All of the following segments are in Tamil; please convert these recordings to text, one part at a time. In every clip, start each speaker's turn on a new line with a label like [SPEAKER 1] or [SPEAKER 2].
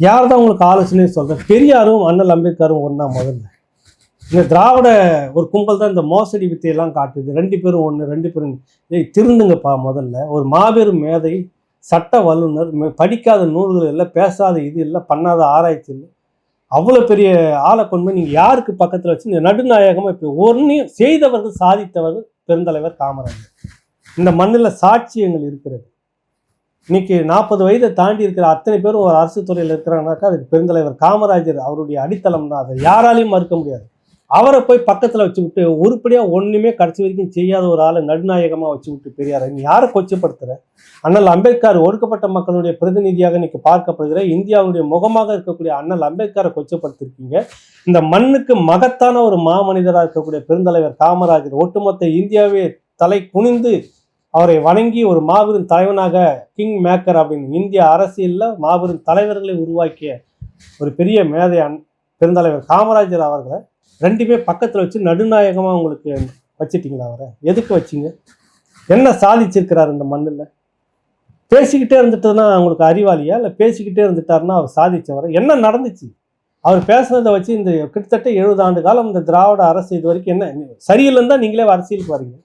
[SPEAKER 1] யார் தான் உங்களுக்கு ஆலோசனை சொல்கிறேன் பெரியாரும் அண்ணல் அம்பேத்கரும் ஒன்றா முதல்ல. இந்த திராவிட ஒரு கும்பல் தான் இந்த மோசடி வித்தையெல்லாம் காட்டுது. ரெண்டு பேரும் ஒன்று ரெண்டு பேரும் ஏய் திருந்துங்கப்பா முதல்ல. ஒரு மாபெரும் மேதை சட்ட வல்லுனர் படிக்காத நூல்கள் இல்லை பேசாத இது இல்லை பண்ணாத ஆராய்ச்சி இல்லை. அவ்வளோ பெரிய ஆளை கொண்டு போய் நீங்கள் யாருக்கு பக்கத்தில் வச்சு இந்த நடுநாயகமாக இப்போ ஒன்றையும் செய்தவர்கள் சாதித்தவர்கள் பெருந்தலைவர் காமராஜர். இந்த மண்ணில் சாட்சியங்கள் இருக்கிறது. இன்னைக்கு நாற்பது வயதை தாண்டி இருக்கிற அத்தனை பேரும் ஒரு அரசு துறையில் இருக்கிறாங்கனாக்கா அதுக்கு பெருந்தலைவர் காமராஜர் அவருடைய அடித்தளம் தான். அதை யாராலையும் மறுக்க முடியாது. அவரை போய் பக்கத்தில் வச்சு விட்டு உருப்படியாக ஒன்றுமே கடைசி வரைக்கும் செய்யாத ஒரு ஆளை நடுநாயகமாக வச்சு விட்டு பெரியார் நீ யாரை கொச்சப்படுத்துகிற அண்ணல் அம்பேத்கர் ஒடுக்கப்பட்ட மக்களுடைய பிரதிநிதியாக இன்னைக்கு பார்க்கப்படுகிற இந்தியாவுடைய முகமாக இருக்கக்கூடிய அண்ணல் அம்பேத்கரை கொச்சப்படுத்திருக்கீங்க. இந்த மண்ணுக்கு மகத்தான ஒரு மாமனிதராக இருக்கக்கூடிய பெருந்தலைவர் காமராஜர் ஒட்டுமொத்த இந்தியாவே தலை குனிந்து அவரை வணங்கி ஒரு மாபெரும் தலைவனாக கிங் மேக்கர் அப்படின்னு இந்திய அரசியலில் மாபெரும் தலைவர்களை உருவாக்கிய ஒரு பெரிய மேதையான் பெருந்தலைவர் காமராஜர் அவர்களை ரெண்டுமே பக்கத்தில் வச்சு நடுநாயகமாக உங்களுக்கு வச்சுட்டிங்களா அவரை? எதுக்கு வச்சிங்க? என்ன சாதிச்சிருக்கிறார் இந்த மண்ணில்? பேசிக்கிட்டே இருந்துட்டுனா அவங்களுக்கு அறிவாளியா? இல்லை பேசிக்கிட்டே இருந்துட்டாருன்னா அவர் சாதிச்சவரை? என்ன நடந்துச்சு? அவர் பேசுனதை வச்சு இந்த கிட்டத்தட்ட எழுபது ஆண்டு காலம் இந்த திராவிட அரசு இது வரைக்கும் என்ன சரியில்லைன்னு தான் நீங்களே அரசியலுக்கு வரீங்க.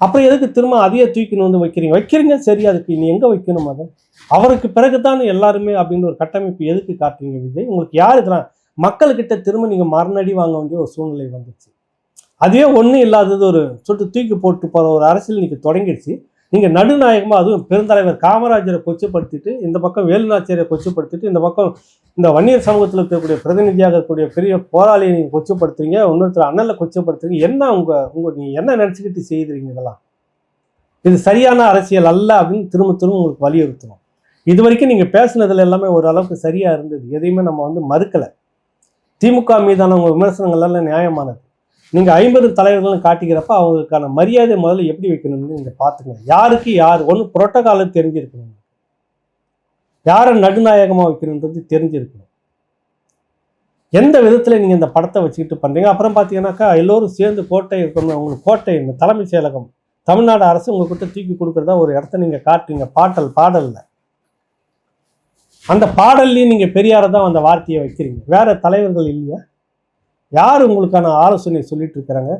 [SPEAKER 1] அப்புறம் எதுக்கு திரும்ப அதையே தூக்கின்னு வந்து வைக்கிறீங்க? வைக்கிறீங்க சரி அதுக்கு நீ எங்கே வைக்கணும் அதை? அவருக்கு பிறகுதான் எல்லாருமே அப்படின்னு ஒரு கட்டமைப்பு எதுக்கு காட்டுறீங்க விஜய்? உங்களுக்கு யார் இதெல்லாம் மக்கள்கிட்ட திரும்ப நீங்கள் மரணடி வாங்க வேண்டிய ஒரு சூழ்நிலை வந்துச்சு? அதுவே ஒன்றும் இல்லாதது ஒரு சொட்டு தூக்கி போட்டு போகிற ஒரு அரசியல் இன்னைக்கு தொடங்கிடுச்சு. நீங்கள் நடுநாயகமாக அதுவும் பெருந்தலைவர் காமராஜரை கொச்சப்படுத்திட்டு இந்த பக்கம் வேலுநாச்சியரை கொச்சப்படுத்திட்டு இந்த பக்கம் இந்த வன்னியர் சமூகத்தில் இருக்கக்கூடிய பிரதிநிதியாக இருக்கக்கூடிய பெரிய போராளியை நீங்கள் கொச்சப்படுத்துறீங்க இன்னொருத்தர் அண்ணலை கொச்சப்படுத்துறீங்க. என்ன உங்கள் உங்கள் நீங்கள் என்ன நினச்சிக்கிட்டு செய்கிறீங்க இதெல்லாம்? இது சரியான அரசியல் அல்ல அப்படின்னு திரும்ப திரும்ப உங்களுக்கு வலியுறுத்தணும். இது வரைக்கும் நீங்கள் பேசுனதில் எல்லாமே ஓரளவுக்கு சரியாக இருந்தது. எதையுமே நம்ம வந்து மறுக்கலை. திமுக மீதான உங்கள் விமர்சனங்கள் எல்லாம் நியாயமானது. நீங்கள் ஐம்பது தலைவர்களும் காட்டிக்கிறப்ப அவங்களுக்கான மரியாதை முதல்ல எப்படி வைக்கணும்னு நீங்கள் பார்த்துங்க. யாருக்கு யார்? ஒன்று புரோட்டோகாலம் தெரிஞ்சிருக்கணும். யாரை நடுநாயகமாக வைக்கணுன்றது தெரிஞ்சிருக்கணும். எந்த விதத்தில் நீங்கள் இந்த படத்தை வச்சுக்கிட்டு பண்ணுறீங்க அப்புறம் பார்த்தீங்கன்னாக்கா எல்லோரும் சேர்ந்து கோட்டை இருக்கணும். உங்களுக்கு கோட்டை இந்த தலைமைச் செயலகம். தமிழ்நாடு அரசு உங்ககிட்ட தூக்கி கொடுக்குறதா ஒரு இடத்த நீங்கள் காட்டுறீங்க. பாட்டல் பாடலில். அந்த பாடல்லையும் நீங்கள் பெரியாரை தான் அந்த வார்த்தையை வைக்கிறீங்க. வேறு தலைவர்கள் இல்லையா? யார் உங்களுக்கான ஆலோசனை சொல்லிட்டு இருக்கிறாங்க?